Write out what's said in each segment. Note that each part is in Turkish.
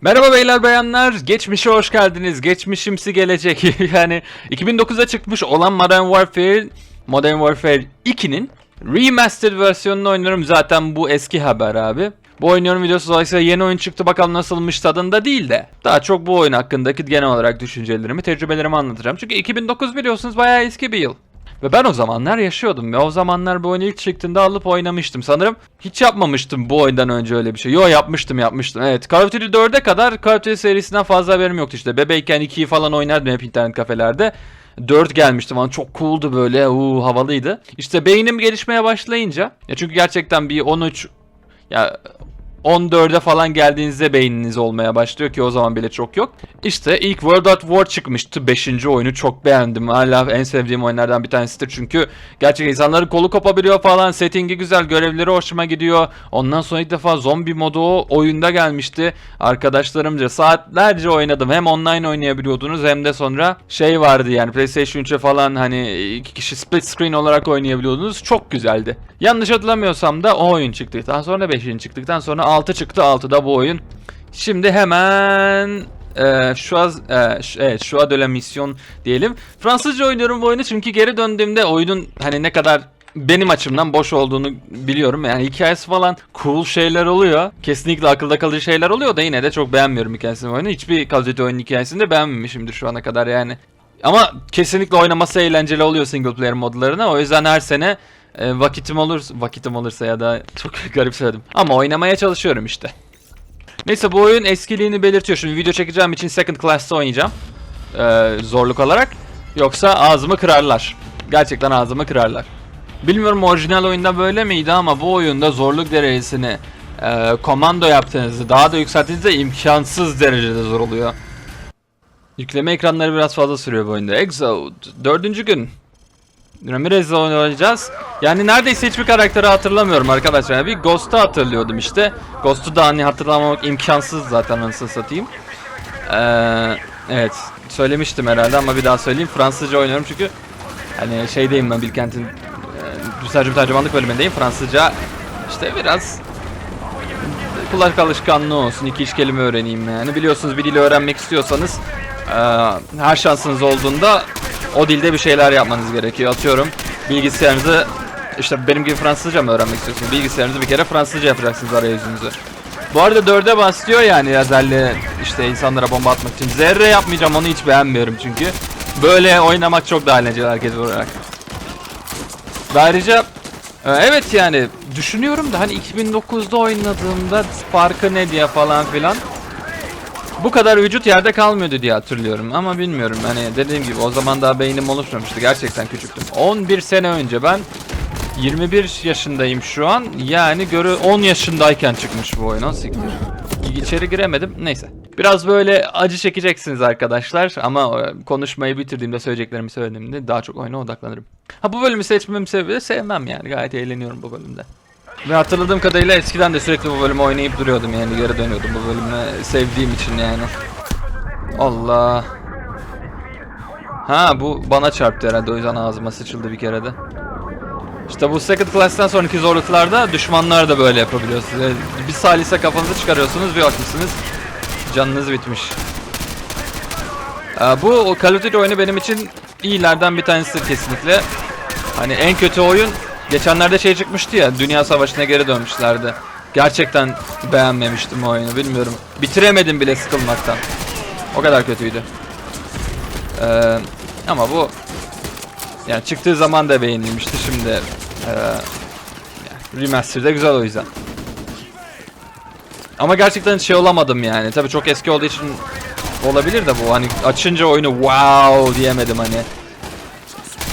Merhaba beyler bayanlar, geçmişe hoş geldiniz. Geçmişimsi gelecek. yani 2009'da çıkmış olan Modern Warfare, Modern Warfare 2'nin remastered versiyonunu oynuyorum. Zaten bu eski haber abi. Bu oynuyorum videosu dolayısıyla yeni oyun çıktı bakalım nasılmış tadında değil de. Daha çok bu oyun hakkındaki genel olarak düşüncelerimi, tecrübelerimi anlatacağım. Çünkü 2009 biliyorsunuz bayağı eski bir yıl. Ve ben o zamanlar yaşıyordum ve o zamanlar bu oyun ilk çıktığında alıp oynamıştım. Sanırım hiç yapmamıştım bu oyundan önce öyle bir şey. Yo yapmıştım yapmıştım. Evet Call of Duty 4'e kadar Call of Duty serisinden fazla haberim yoktu işte. Bebeyken 2'yi falan oynardım hep internet kafelerde. 4 gelmişti falan çok cooldu böyle uu, havalıydı. İşte beynim gelişmeye başlayınca ya çünkü gerçekten bir 13 ya 14'e falan geldiğinizde beyniniz olmaya başlıyor ki o zaman bile çok yok. İşte ilk World at War çıkmıştı. 5. oyunu çok beğendim. Hala en sevdiğim oyunlardan bir tanesidir. Çünkü gerçek insanların kolu kopabiliyor falan. Settingi güzel. Görevleri hoşuma gidiyor. Ondan sonra ilk defa zombi modu o oyunda gelmişti. Arkadaşlarımca saatlerce oynadım. Hem online oynayabiliyordunuz hem de sonra şey vardı yani PlayStation 3'e falan hani iki kişi split screen olarak oynayabiliyordunuz. Çok güzeldi. Yanlış hatırlamıyorsam da o oyun çıktıktan sonra 5. çıktıktan sonra 6 çıktı. 6'da bu oyun. Şimdi hemen e, şu az e, ş- evet şu ad misyon diyelim. Fransızca oynuyorum bu oyunu çünkü geri döndüğümde oyunun hani ne kadar benim açımdan boş olduğunu biliyorum. Yani hikayesi falan cool şeyler oluyor. Kesinlikle akılda kalıcı şeyler oluyor da yine de çok beğenmiyorum hikayesini oyunu. Hiçbir Call oyunun hikayesini de beğenmemişimdir şu ana kadar yani. Ama kesinlikle oynaması eğlenceli oluyor single player modlarına. O yüzden her sene e, vakitim olur vakitim olursa ya da çok garip söyledim. Ama oynamaya çalışıyorum işte. Neyse bu oyun eskiliğini belirtiyor. Şimdi video çekeceğim için second class'ta oynayacağım. Ee, zorluk olarak. Yoksa ağzımı kırarlar. Gerçekten ağzımı kırarlar. Bilmiyorum orijinal oyunda böyle miydi ama bu oyunda zorluk derecesini e, komando yaptığınızda daha da yükselttiğinizde imkansız derecede zor oluyor. Yükleme ekranları biraz fazla sürüyor bu oyunda. Exode. Dördüncü gün. Ramirez'le oynayacağız. Yani neredeyse hiçbir karakteri hatırlamıyorum arkadaşlar. Yani bir Ghost'u hatırlıyordum işte. Ghost'u da hani hatırlamamak imkansız zaten anasını satayım. Ee, evet söylemiştim herhalde ama bir daha söyleyeyim. Fransızca oynuyorum çünkü hani şeydeyim ben Bilkent'in e, sadece tercümanlık bölümündeyim. Fransızca işte biraz kulak alışkanlığı olsun. iki üç kelime öğreneyim yani. Biliyorsunuz bir dili öğrenmek istiyorsanız e, her şansınız olduğunda o dilde bir şeyler yapmanız gerekiyor. Atıyorum bilgisayarınızı işte benim gibi Fransızca mı öğrenmek istiyorsunuz? Bilgisayarınızı bir kere Fransızca yapacaksınız arayüzünüzü. Bu arada dörde başlıyor yani lazerle işte insanlara bomba atmak için. Zerre yapmayacağım onu hiç beğenmiyorum çünkü. Böyle oynamak çok daha eğlenceli herkes olarak. Ayrıca e, evet yani düşünüyorum da hani 2009'da oynadığımda farkı ne diye falan filan. Bu kadar vücut yerde kalmıyordu diye hatırlıyorum ama bilmiyorum hani dediğim gibi o zaman daha beynim oluşmamıştı gerçekten küçüktüm. 11 sene önce ben 21 yaşındayım şu an yani görü 10 yaşındayken çıkmış bu oyun siktir. İçeri giremedim neyse. Biraz böyle acı çekeceksiniz arkadaşlar ama e, konuşmayı bitirdiğimde söyleyeceklerimi söylediğimde daha çok oyuna odaklanırım. Ha bu bölümü seçmemin sebebi sevmem yani gayet eğleniyorum bu bölümde. Ve hatırladığım kadarıyla eskiden de sürekli bu bölümü oynayıp duruyordum yani geri dönüyordum bu bölümü sevdiğim için yani. Allah. Ha bu bana çarptı herhalde o yüzden ağzıma sıçıldı bir kere de. İşte bu second class'tan sonraki zorluklarda düşmanlar da böyle yapabiliyorsunuz. Yani Bir salise kafanızı çıkarıyorsunuz bir bakmışsınız canınız bitmiş. Ee, bu Call of Duty oyunu benim için iyilerden bir tanesidir kesinlikle. Hani en kötü oyun geçenlerde şey çıkmıştı ya Dünya Savaşı'na geri dönmüşlerdi. Gerçekten beğenmemiştim o oyunu bilmiyorum. Bitiremedim bile sıkılmaktan. O kadar kötüydü. Ee, ama bu yani çıktığı zaman da beğenilmişti şimdi yani remaster'da güzel o yüzden. Ama gerçekten şey olamadım yani. Tabii çok eski olduğu için olabilir de bu hani açınca oyunu wow diyemedim hani.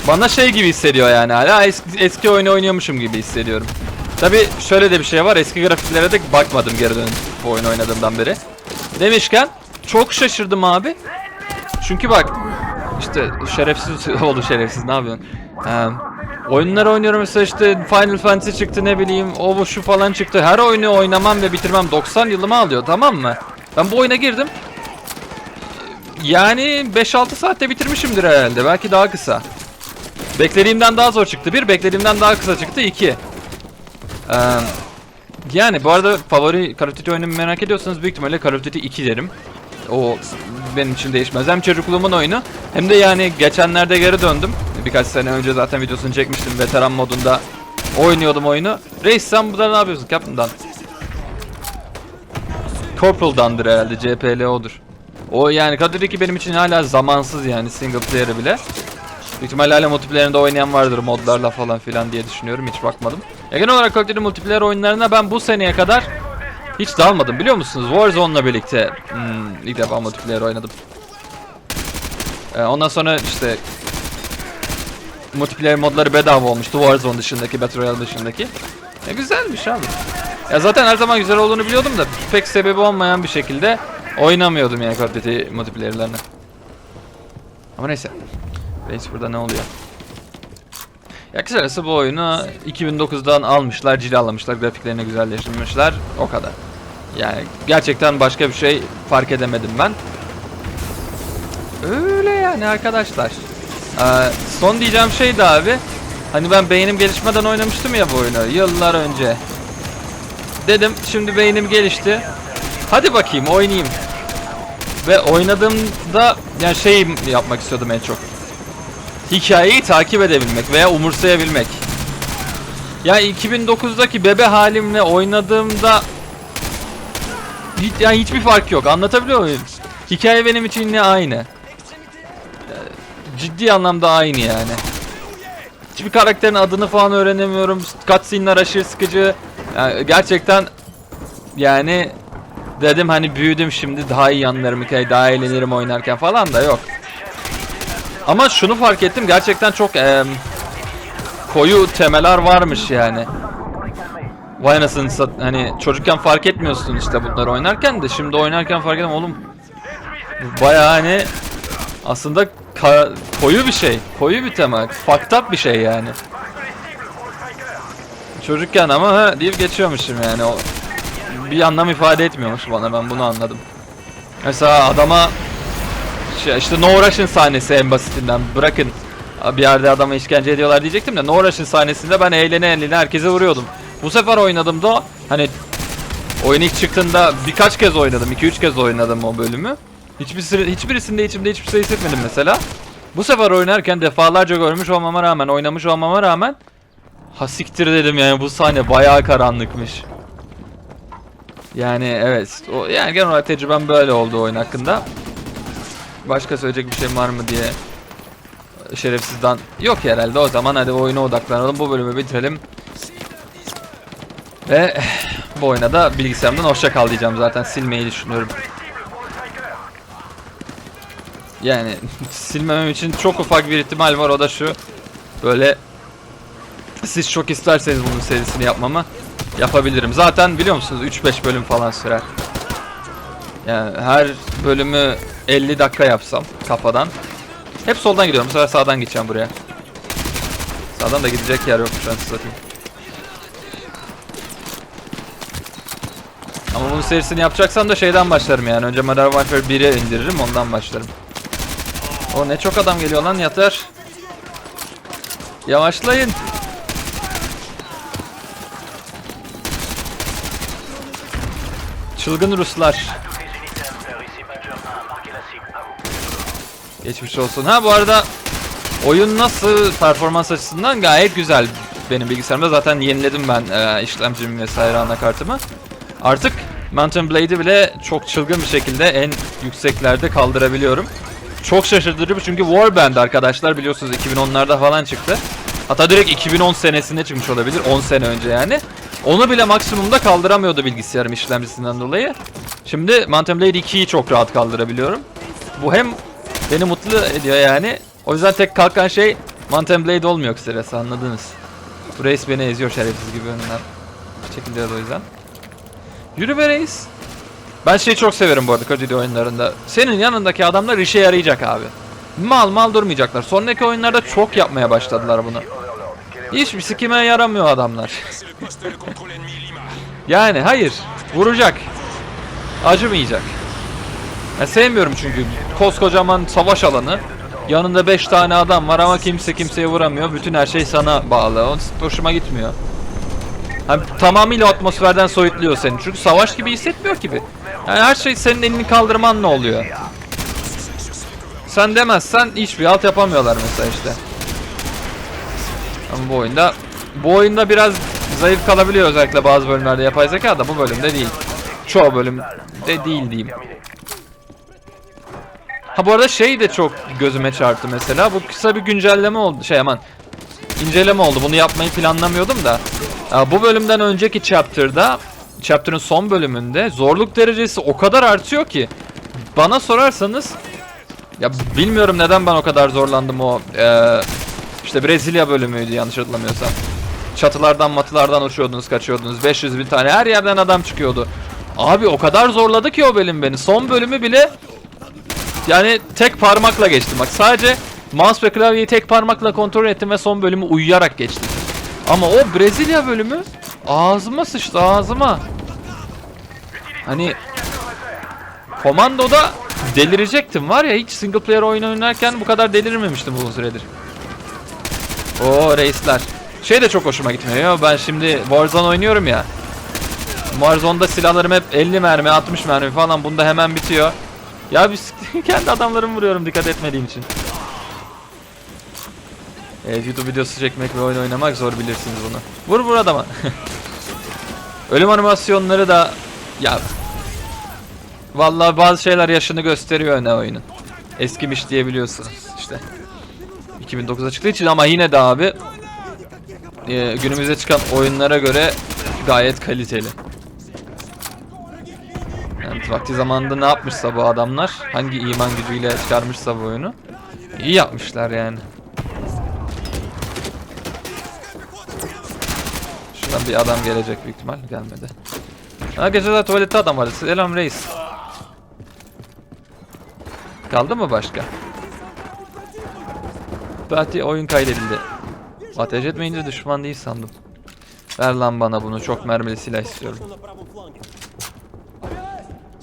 Bana şey gibi hissediyor yani hala eski, eski oyunu oynuyormuşum gibi hissediyorum. Tabi şöyle de bir şey var eski grafiklere de bakmadım geri dönüp bu oyunu oynadığımdan beri. Demişken çok şaşırdım abi. Çünkü bak işte şerefsiz oldu şerefsiz ne yapıyorsun? Ee, oyunlar oynuyorum mesela işte Final Fantasy çıktı ne bileyim o bu şu falan çıktı. Her oyunu oynamam ve bitirmem 90 yılımı alıyor tamam mı? Ben bu oyuna girdim. Yani 5-6 saatte bitirmişimdir herhalde belki daha kısa. Beklediğimden daha zor çıktı. Bir beklediğimden daha kısa çıktı. iki. Ee, Yani bu arada favori Call of Duty oyunumu merak ediyorsanız büyük ihtimalle Call of Duty 2 derim. O benim için değişmez. Hem çocukluğumun oyunu hem de yani geçenlerde geri döndüm. Birkaç sene önce zaten videosunu çekmiştim. Veteran modunda oynuyordum oyunu. Reis sen burada ne yapıyorsun Captain'dan? Corporal'dandır herhalde. CPLO'dur. O yani Call of Duty 2 benim için hala zamansız yani single player'ı bile. Büyük ihtimalle hala multiplayer'ında oynayan vardır modlarla falan filan diye düşünüyorum. Hiç bakmadım. Ya genel olarak Duty multiplayer oyunlarına ben bu seneye kadar hiç dalmadım biliyor musunuz? Warzone'la birlikte hmm, ilk defa multiplayer oynadım. Ee, ondan sonra işte multiplayer modları bedava olmuştu Warzone dışındaki, Battle Royale dışındaki. E güzelmiş abi. Ya zaten her zaman güzel olduğunu biliyordum da pek sebebi olmayan bir şekilde oynamıyordum yani Call of Duty multiplayer'larını. Ama neyse. Reis burada ne oluyor? Ya kısacası bu oyunu 2009'dan almışlar, cilalamışlar, grafiklerini güzelleştirmişler. O kadar. Yani gerçekten başka bir şey fark edemedim ben. Öyle yani arkadaşlar. Ee, son diyeceğim şey de abi. Hani ben beynim gelişmeden oynamıştım ya bu oyunu yıllar önce. Dedim şimdi beynim gelişti. Hadi bakayım oynayayım. Ve oynadığımda yani şey yapmak istiyordum en çok. Hikayeyi takip edebilmek veya umursayabilmek. Ya 2009'daki bebe halimle oynadığımda hiç, yani hiçbir fark yok. Anlatabiliyor muyum? Hikaye benim için yine aynı. Ee, Ciddi anlamda aynı yani. Hiçbir karakterin adını falan öğrenemiyorum. Cutscene'ler aşırı sıkıcı. Yani gerçekten yani dedim hani büyüdüm şimdi daha iyi anlarım hikayeyi daha eğlenirim oynarken falan da yok. Ama şunu fark ettim gerçekten çok em, koyu temeler varmış yani. Vay anasını hani çocukken fark etmiyorsun işte bunları oynarken de şimdi oynarken fark ettim oğlum. Baya hani aslında koyu bir şey. Koyu bir tema. Fucked up bir şey yani. Çocukken ama ha deyip geçiyormuşum yani o bir anlam ifade etmiyormuş bana ben bunu anladım. Mesela adama şey, işte No Russian sahnesi en basitinden bırakın bir yerde adama işkence ediyorlar diyecektim de No Russian sahnesinde ben eğlene eğlene herkese vuruyordum. Bu sefer oynadım da hani oyun ilk çıktığında birkaç kez oynadım 2-3 kez oynadım o bölümü. Hiçbir hiçbirisinde içimde hiçbir şey hissetmedim mesela. Bu sefer oynarken defalarca görmüş olmama rağmen oynamış olmama rağmen ha siktir dedim yani bu sahne bayağı karanlıkmış. Yani evet. O, yani genel olarak tecrübem böyle oldu oyun hakkında. Başka söyleyecek bir şey var mı diye şerefsizden yok herhalde. O zaman hadi oyuna odaklanalım. Bu bölümü bitirelim. Ve bu oyuna da bilgisayarımdan hoşça kal diyeceğim zaten. Silmeyi düşünüyorum. Yani silmemem için çok ufak bir ihtimal var o da şu. Böyle siz çok isterseniz bunun serisini yapmamı yapabilirim. Zaten biliyor musunuz 3-5 bölüm falan sürer. Yani her bölümü 50 dakika yapsam kafadan. Hep soldan gidiyorum. Bu sefer sağdan gideceğim buraya. Sağdan da gidecek yer yok şu an satayım. Ama bunun serisini yapacaksam da şeyden başlarım yani. Önce Modern Warfare 1'e indiririm ondan başlarım. O ne çok adam geliyor lan yeter. Yavaşlayın. Çılgın Ruslar. Geçmiş olsun. Ha bu arada oyun nasıl performans açısından gayet güzel. Benim bilgisayarımda zaten yeniledim ben e, işlemcimi vesaire anakartımı. Artık Mountain Blade'i bile çok çılgın bir şekilde en yükseklerde kaldırabiliyorum. Çok şaşırtıcı çünkü Warband arkadaşlar biliyorsunuz 2010'larda falan çıktı. Hatta direkt 2010 senesinde çıkmış olabilir 10 sene önce yani. Onu bile maksimumda kaldıramıyordu bilgisayarım işlemcisinden dolayı. Şimdi Mountain Blade 2'yi çok rahat kaldırabiliyorum. Bu hem beni mutlu ediyor yani. O yüzden tek kalkan şey Mountain Blade olmuyor kısacası anladınız. Bu reis beni eziyor şerefsiz gibi önünden. Çekiliyor o yüzden. Yürü be reis. Ben şeyi çok severim bu arada Call oyunlarında. Senin yanındaki adamlar işe yarayacak abi. Mal mal durmayacaklar. Sonraki oyunlarda çok yapmaya başladılar bunu. Hiçbir sikime yaramıyor adamlar. yani hayır. Vuracak. Acımayacak. Ya sevmiyorum çünkü koskocaman savaş alanı. Yanında 5 tane adam var ama kimse kimseye vuramıyor. Bütün her şey sana bağlı. O hoşuma gitmiyor. Hani tamamıyla atmosferden soyutluyor seni. Çünkü savaş gibi hissetmiyor gibi. Yani her şey senin elini kaldırmanla oluyor. Sen demezsen hiçbir alt yapamıyorlar mesela işte. Ama bu oyunda bu oyunda biraz zayıf kalabiliyor özellikle bazı bölümlerde yapay zeka da bu bölümde değil. Çoğu bölümde değil diyeyim. Ha bu arada şey de çok gözüme çarptı mesela. Bu kısa bir güncelleme oldu. Şey aman inceleme oldu. Bunu yapmayı planlamıyordum da. Bu bölümden önceki chapter'da chapter'ın son bölümünde zorluk derecesi o kadar artıyor ki bana sorarsanız ya bilmiyorum neden ben o kadar zorlandım o eee, işte Brezilya bölümüydü yanlış hatırlamıyorsam. Çatılardan matılardan uçuyordunuz kaçıyordunuz 500 bin tane her yerden adam çıkıyordu. Abi o kadar zorladı ki o bölüm beni. Son bölümü bile yani tek parmakla geçtim. Bak sadece mouse ve klavyeyi tek parmakla kontrol ettim ve son bölümü uyuyarak geçtim. Ama o Brezilya bölümü ağzıma sıçtı ağzıma. Hani Komando'da delirecektim var ya hiç single player oyun oynarken bu kadar delirmemiştim bu süredir. O reisler. Şey de çok hoşuma gitmiyor ya ben şimdi Warzone oynuyorum ya. Warzone'da silahlarım hep 50 mermi 60 mermi falan bunda hemen bitiyor. Ya biz kendi adamlarımı vuruyorum dikkat etmediğim için. Evet YouTube videosu çekmek ve oyun oynamak zor bilirsiniz bunu. Vur vur adama. Ölüm animasyonları da ya Vallahi bazı şeyler yaşını gösteriyor ne oyunun. Eskimiş diyebiliyorsunuz işte. 2009'a çıktığı için ama yine de abi e, günümüzde çıkan oyunlara göre gayet kaliteli. Vakti zamanında ne yapmışsa bu adamlar, hangi iman gücüyle çıkarmışsa bu oyunu, iyi yapmışlar yani. Şuradan bir adam gelecek büyük ihtimal, gelmedi. Ha geceler tuvalette adam vardı. Selam reis. Kaldı mı başka? Fatih oyun kaydedildi. Ateş etmeyince düşman değil sandım. Ver lan bana bunu çok mermili silah istiyorum.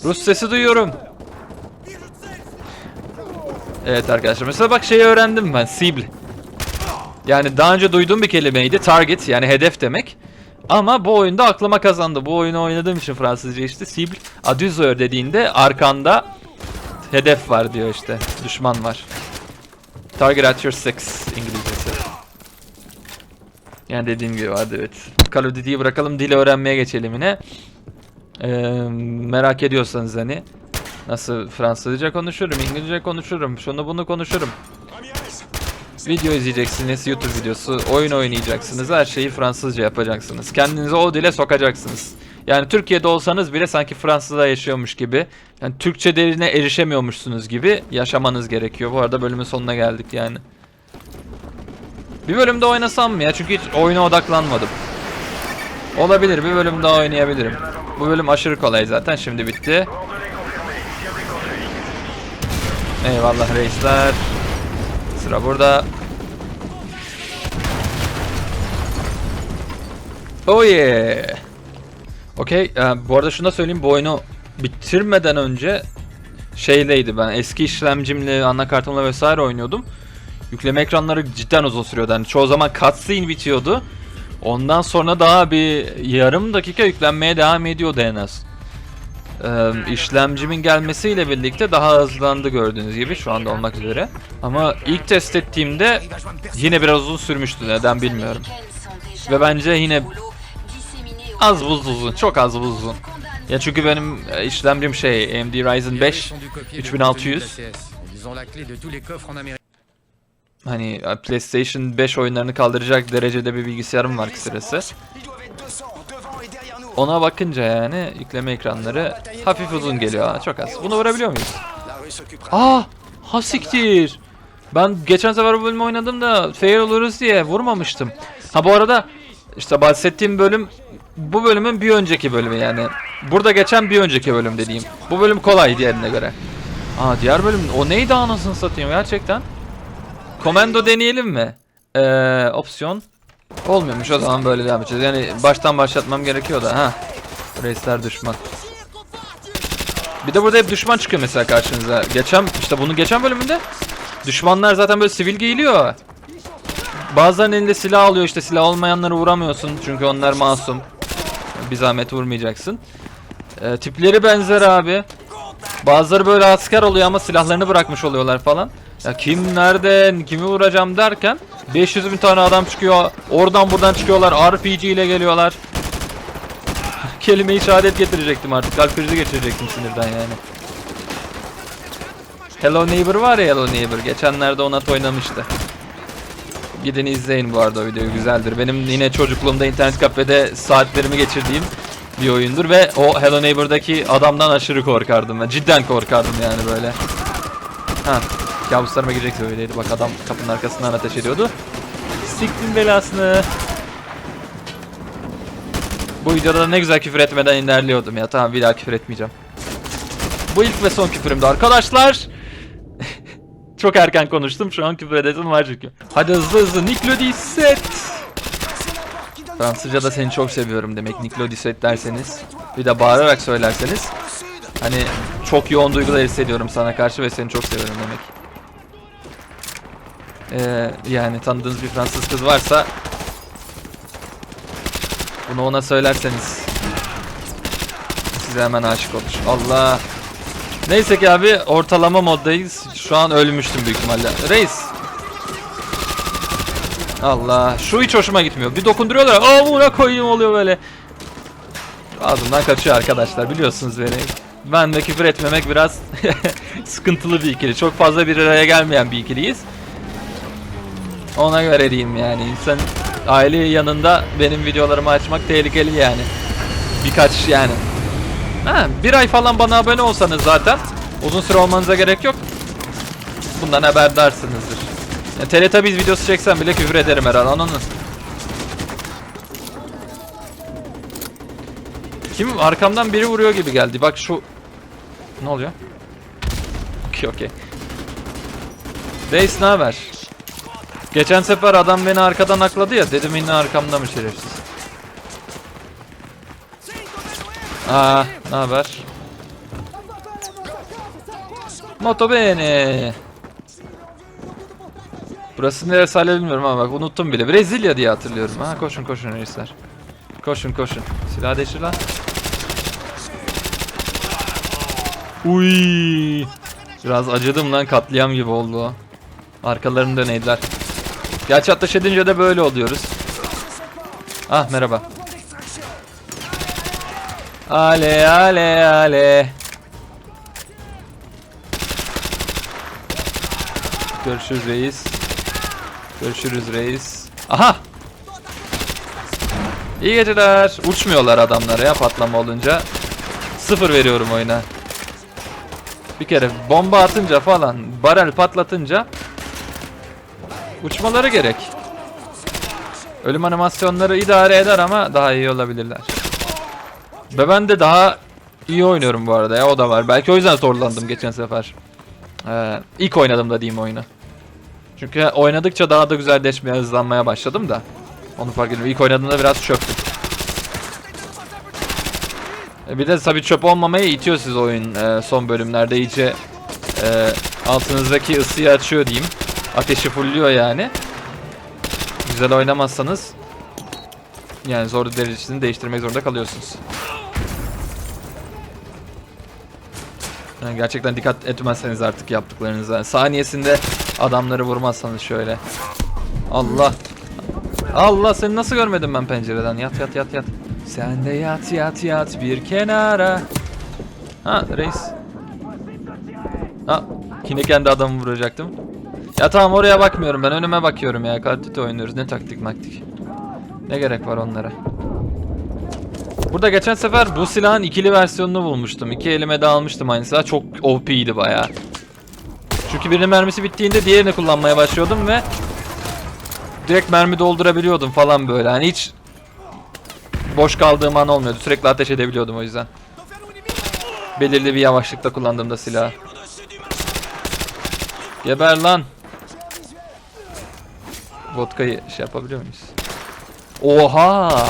Rus sesi duyuyorum. Evet arkadaşlar mesela bak şeyi öğrendim ben Sibl. Yani daha önce duyduğum bir kelimeydi target yani hedef demek. Ama bu oyunda aklıma kazandı. Bu oyunu oynadığım için Fransızca işte Sibl adüzör dediğinde arkanda hedef var diyor işte. Düşman var. Target at your six İngilizcesi. Yani dediğim gibi vardı evet. Call of bırakalım dil öğrenmeye geçelim yine. Ee, merak ediyorsanız hani nasıl Fransızca konuşurum, İngilizce konuşurum, şunu bunu konuşurum. Video izleyeceksiniz, YouTube videosu, oyun oynayacaksınız, her şeyi Fransızca yapacaksınız. Kendinizi o dile sokacaksınız. Yani Türkiye'de olsanız bile sanki Fransızda yaşıyormuş gibi, yani Türkçe derine erişemiyormuşsunuz gibi yaşamanız gerekiyor. Bu arada bölümün sonuna geldik yani. Bir bölümde oynasam mı ya? Çünkü hiç oyuna odaklanmadım. Olabilir, bir bölüm daha oynayabilirim. Bu bölüm aşırı kolay zaten, şimdi bitti. Eyvallah reisler. Sıra burada. Oh yeah. Okey. e, bu arada şunu da söyleyeyim. Bu oyunu bitirmeden önce şeyleydi ben. Eski işlemcimle, anakartımla vesaire oynuyordum. Yükleme ekranları cidden uzun sürüyordu. Yani çoğu zaman cutscene bitiyordu. Ondan sonra daha bir yarım dakika yüklenmeye devam ediyordu en az. Ee, işlemcimin gelmesiyle birlikte daha hızlandı gördüğünüz gibi şu anda olmak üzere. Ama ilk test ettiğimde yine biraz uzun sürmüştü neden bilmiyorum. Ve bence yine az buz uzun, çok az buz uzun. Ya çünkü benim e, işlemcim şey AMD Ryzen 5 3600. Hani PlayStation 5 oyunlarını kaldıracak derecede bir bilgisayarım var kısacası. Ona bakınca yani yükleme ekranları hafif uzun geliyor çok az. Bunu vurabiliyor muyuz? Aa, ha siktir. Ben geçen sefer bu bölümü oynadım da fail oluruz diye vurmamıştım. Ha bu arada işte bahsettiğim bölüm bu bölümün bir önceki bölümü yani. Burada geçen bir önceki bölüm dediğim. Bu bölüm kolay diğerine göre. Aa diğer bölüm o neydi anasını satayım gerçekten? Komando deneyelim mi? Ee, opsiyon. Olmuyormuş o zaman böyle devam edeceğiz. Yani baştan başlatmam gerekiyor da ha. Reisler düşman. Bir de burada hep düşman çıkıyor mesela karşınıza. Geçen işte bunun geçen bölümünde düşmanlar zaten böyle sivil giyiliyor. Bazılarının elinde silah alıyor işte silah olmayanları vuramıyorsun çünkü onlar masum. Bir zahmet vurmayacaksın. Ee, tipleri benzer abi. Bazıları böyle asker oluyor ama silahlarını bırakmış oluyorlar falan. Ya kim nereden kimi vuracağım derken 500 bin tane adam çıkıyor. Oradan buradan çıkıyorlar. RPG ile geliyorlar. Kelime-i şehadet getirecektim artık. Kalp krizi geçirecektim sinirden yani. Hello Neighbor var ya Hello Neighbor. Geçenlerde Onat oynamıştı. Gidin izleyin bu arada o videoyu güzeldir. Benim yine çocukluğumda internet kafede saatlerimi geçirdiğim bir oyundur ve o Hello Neighbor'daki adamdan aşırı korkardım ben. Cidden korkardım yani böyle. Ha, kabuslarıma girecek öyleydi. Bak adam kapının arkasından ateş ediyordu. Siktin belasını. Bu videoda da ne güzel küfür etmeden ilerliyordum ya. Tamam bir daha küfür etmeyeceğim. Bu ilk ve son küfürümdü arkadaşlar. Çok erken konuştum. Şu an küfür edesim var çünkü. Hadi hızlı hızlı. Niklodi set. Fransızca'da seni çok seviyorum demek. Niklodi set derseniz. Bir de bağırarak söylerseniz. Hani çok yoğun duygular hissediyorum sana karşı ve seni çok seviyorum demek. Ee, yani tanıdığınız bir Fransız kız varsa bunu ona söylerseniz size hemen aşık olur. Allah. Neyse ki abi ortalama moddayız. Şu an ölmüştüm büyük ihtimalle. Reis. Allah. Şu hiç hoşuma gitmiyor. Bir dokunduruyorlar. Aa buna koyayım oluyor böyle. Ağzımdan kaçıyor arkadaşlar. Biliyorsunuz beni. Ben de küfür etmemek biraz sıkıntılı bir ikili. Çok fazla bir araya gelmeyen bir ikiliyiz. Ona göre diyeyim yani. İnsan aile yanında benim videolarımı açmak tehlikeli yani. Birkaç yani. Ha, bir ay falan bana abone olsanız zaten uzun süre olmanıza gerek yok. Bundan haberdarsınızdır. Ya, Teletubbies videosu çeksem bile küfür ederim herhalde anladın. Kim arkamdan biri vuruyor gibi geldi. Bak şu ne oluyor? Okey okey. Reis ne haber? Geçen sefer adam beni arkadan akladı ya dedim yine arkamda mı şerefsiz? Aa, ne haber? Moto bene. Burası neresi hala bilmiyorum ama bak unuttum bile. Brezilya diye hatırlıyorum. Ha koşun koşun reisler. Koşun koşun. Silah değiştir lan. Uy. Biraz acıdım lan katliam gibi oldu o. Arkalarını döneydiler. Gerçi ateş edince de böyle oluyoruz. Ah merhaba. Ale ale ale. Görüşürüz reis. Görüşürüz reis. Aha! İyi geceler. Uçmuyorlar adamlar ya patlama olunca. Sıfır veriyorum oyuna. Bir kere bomba atınca falan, barel patlatınca uçmaları gerek. Ölüm animasyonları idare eder ama daha iyi olabilirler. Ve ben de daha iyi oynuyorum bu arada ya o da var. Belki o yüzden zorlandım geçen sefer. Ee, ilk oynadığımda diyeyim oyunu. Çünkü oynadıkça daha da güzelleşmeye, hızlanmaya başladım da. Onu fark ediyorum. İlk oynadığımda biraz çöktüm. E, bir de tabii çöp olmamaya itiyor siz oyun e, son bölümlerde iyice e, altınızdaki ısıyı açıyor diyeyim. Ateşi fulluyor yani. Güzel oynamazsanız yani zor derecesini değiştirmek zorunda kalıyorsunuz. Yani gerçekten dikkat etmezseniz artık yaptıklarınıza. Saniyesinde adamları vurmazsanız şöyle. Allah. Allah seni nasıl görmedim ben pencereden? Yat yat yat yat. Sen de yat yat yat bir kenara. Ha reis. Ha yine kendi adamı vuracaktım. Ya tamam oraya bakmıyorum ben önüme bakıyorum ya. Call oynuyoruz ne taktik maktik. Ne gerek var onlara. Burada geçen sefer bu silahın ikili versiyonunu bulmuştum. İki elime de almıştım aynı silah. Çok OP'ydi bayağı. Çünkü birinin mermisi bittiğinde diğerini kullanmaya başlıyordum ve direkt mermi doldurabiliyordum falan böyle. Hani hiç boş kaldığım an olmuyordu. Sürekli ateş edebiliyordum o yüzden. Belirli bir yavaşlıkta kullandığımda silahı. Geber lan. Vodka'yı şey yapabiliyor muyuz? Oha!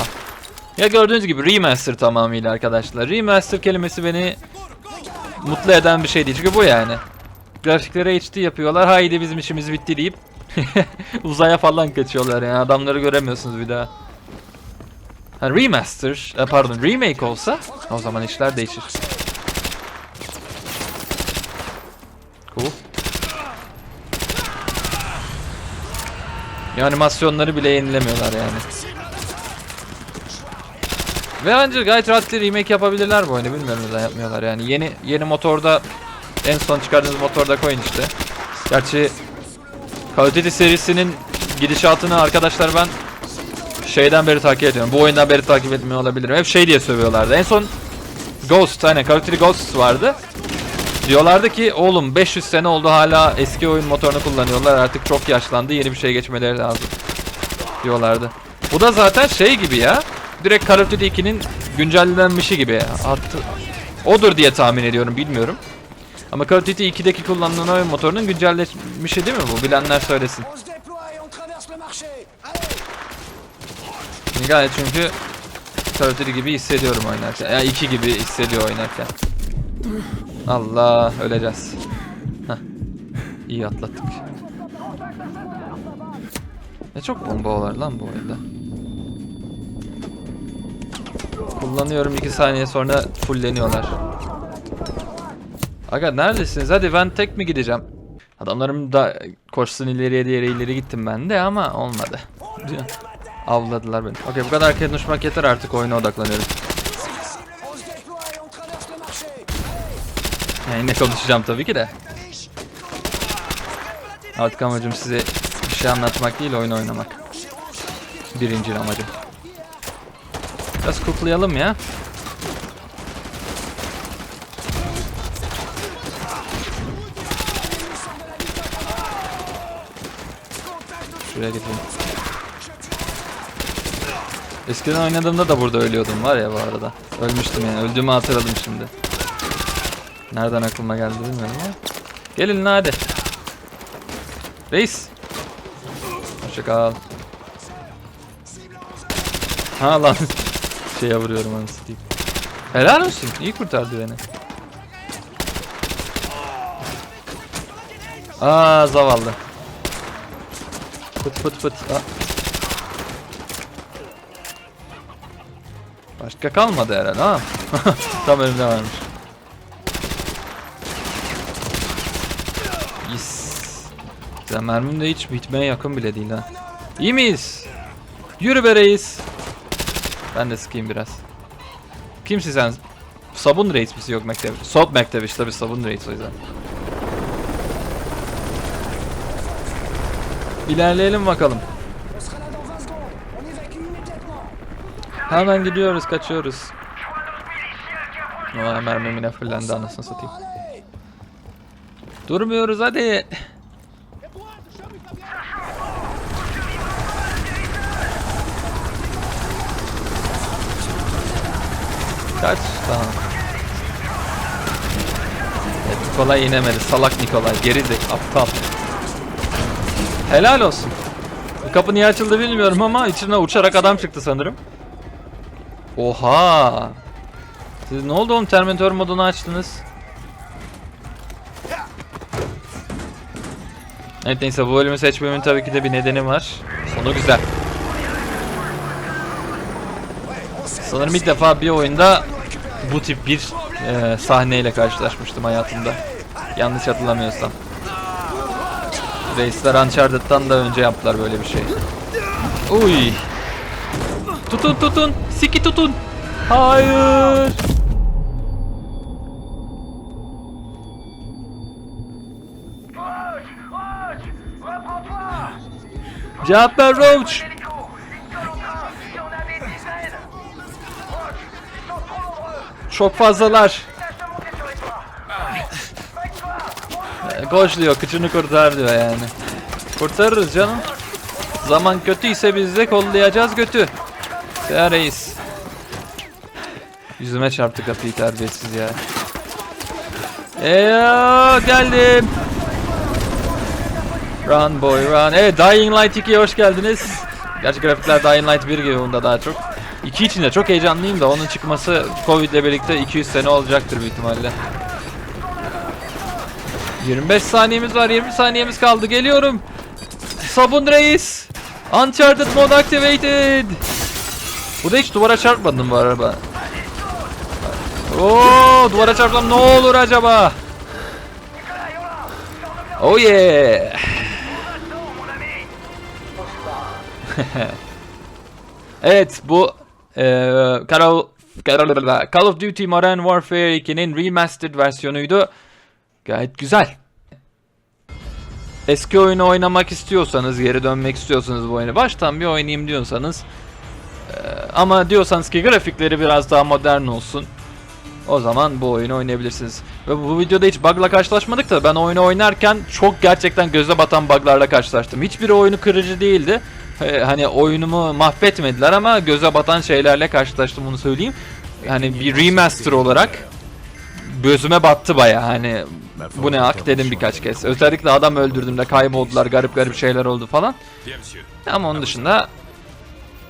Ya gördüğünüz gibi remaster tamamıyla arkadaşlar. Remaster kelimesi beni mutlu eden bir şey değil. Çünkü bu yani. Grafiklere HD yapıyorlar. Haydi bizim işimiz bitti deyip uzaya falan kaçıyorlar yani. Adamları göremiyorsunuz bir daha. Ha, remaster, e, pardon remake olsa o zaman işler değişir. Cool. Ya animasyonları bile yenilemiyorlar yani. Ve bence gayet rahat bir remake yapabilirler bu oyunu. Bilmiyorum neden yapmıyorlar yani. Yeni yeni motorda en son çıkardığınız motorda koyun işte. Gerçi Call of Duty serisinin gidişatını arkadaşlar ben şeyden beri takip ediyorum. Bu oyundan beri takip etmiyor olabilirim. Hep şey diye sövüyorlardı. En son Ghost, hani Call of Duty Ghost vardı. Diyorlardı ki oğlum 500 sene oldu hala eski oyun motorunu kullanıyorlar. Artık çok yaşlandı. Yeni bir şey geçmeleri lazım. Diyorlardı. Bu da zaten şey gibi ya. Direkt Call of Duty 2'nin güncellenmişi gibi. Attı. Odur diye tahmin ediyorum. Bilmiyorum. Ama Call of Duty 2'deki kullanılan oyun motorunun güncelleşmişi değil mi bu? Bilenler söylesin. Gayet çünkü Call of Duty gibi hissediyorum oynarken. Ya 2 gibi hissediyor oynarken. Allah öleceğiz. Heh. İyi atlattık. Ne çok bomba var lan bu oyunda. Kullanıyorum 2 saniye sonra fulleniyorlar. Aga neredesiniz? Hadi ben tek mi gideceğim? Adamlarım da koşsun ileriye diğeri ileri gittim ben de ama olmadı. Avladılar beni. Okey bu kadar konuşmak yeter artık oyuna odaklanıyorum. yine konuşacağım tabii ki de. Artık amacım size bir şey anlatmak değil oyun oynamak. Birinci amacım. Biraz kuklayalım ya. Şuraya getireyim. Eskiden oynadığımda da burada ölüyordum var ya bu arada. Ölmüştüm yani. Öldüğümü hatırladım şimdi. Nereden aklıma geldi bilmiyorum ama. Gelin hadi. Reis. Hoşçakal. Ha lan. Şeye vuruyorum anasını satayım. Helal olsun. İyi kurtardı beni. Aa zavallı. Pıt pıt pıt. Aa. Başka kalmadı herhalde ha. Tam önümde varmış. Güzel mermim de hiç bitmeye yakın bile değil ha. İyi miyiz? Yürü be reis. Ben de sıkayım biraz. Kimsin sen? Sabun reis misin yok mektebi? Sop mektebi işte tabi sabun reis o yüzden. İlerleyelim bakalım. On sera là dans 20 secondes. On évacue immédiatement. Hemen gidiyoruz, kaçıyoruz. Vay mermim yine fullendi anasını satayım. Durmuyoruz hadi. Kaç? Tamam. Evet, Nikolay inemedi. Salak Nikolay. Geri de aptal. Helal olsun. Kapı niye açıldı bilmiyorum ama içine uçarak adam çıktı sanırım. Oha. Siz ne oldu oğlum Terminator modunu açtınız? Evet neyse bu bölümü seçmemin tabii ki de bir nedeni var. Sonu güzel. Sanırım ilk defa bir oyunda bu tip bir e, sahneyle karşılaşmıştım hayatımda. Yanlış hatırlamıyorsam. Reisler Uncharted'dan da önce yaptılar böyle bir şey. Uy. Tutun tutun. Siki tutun. Hayır. Cevap ver Roach. Çok fazlalar. Koş diyor, kıçını kurtar diyor yani. Kurtarırız canım. Zaman kötüyse biz de kollayacağız götü. Ya reis. Yüzüme çarptı kapıyı terbiyesiz ya. Eee geldim. Run boy run. Evet Dying Light 2'ye hoş geldiniz. Gerçi grafikler Dying Light 1 gibi bunda daha çok. 2 için de çok heyecanlıyım da onun çıkması Covid ile birlikte 200 sene olacaktır büyük ihtimalle. 25 saniyemiz var 20 saniyemiz kaldı geliyorum. Sabun reis. Uncharted mod activated. Burada hiç duvara çarpmadım bu araba. Oo, duvara çarpsam ne olur acaba? Oh yeah. evet bu Call, Call, of Duty Modern Warfare 2'nin remastered versiyonuydu. Gayet güzel. Eski oyunu oynamak istiyorsanız, geri dönmek istiyorsanız bu oyunu baştan bir oynayayım diyorsanız eee, ama diyorsanız ki grafikleri biraz daha modern olsun. O zaman bu oyunu oynayabilirsiniz. Ve bu videoda hiç bug'la karşılaşmadık da ben oyunu oynarken çok gerçekten göze batan bug'larla karşılaştım. Hiçbir oyunu kırıcı değildi. Ee, Hani oyunumu mahvetmediler ama göze batan şeylerle karşılaştım bunu söyleyeyim. Yani bir remaster olarak gözüme battı baya hani bu ne hak dedim birkaç kez. Özellikle adam öldürdüğümde kayboldular garip garip şeyler oldu falan. Ama onun dışında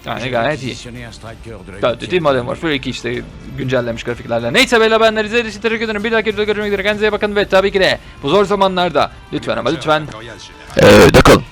yani gayet iyi. Of Duty Modern Warfare 2 işte güncellenmiş grafiklerle. Neyse beyler benler izlediğiniz için teşekkür ederim. Bir dahaki videoda görüşmek üzere. Kendinize iyi bakın ve tabii ki de bu zor zamanlarda lütfen ama lütfen evde kalın.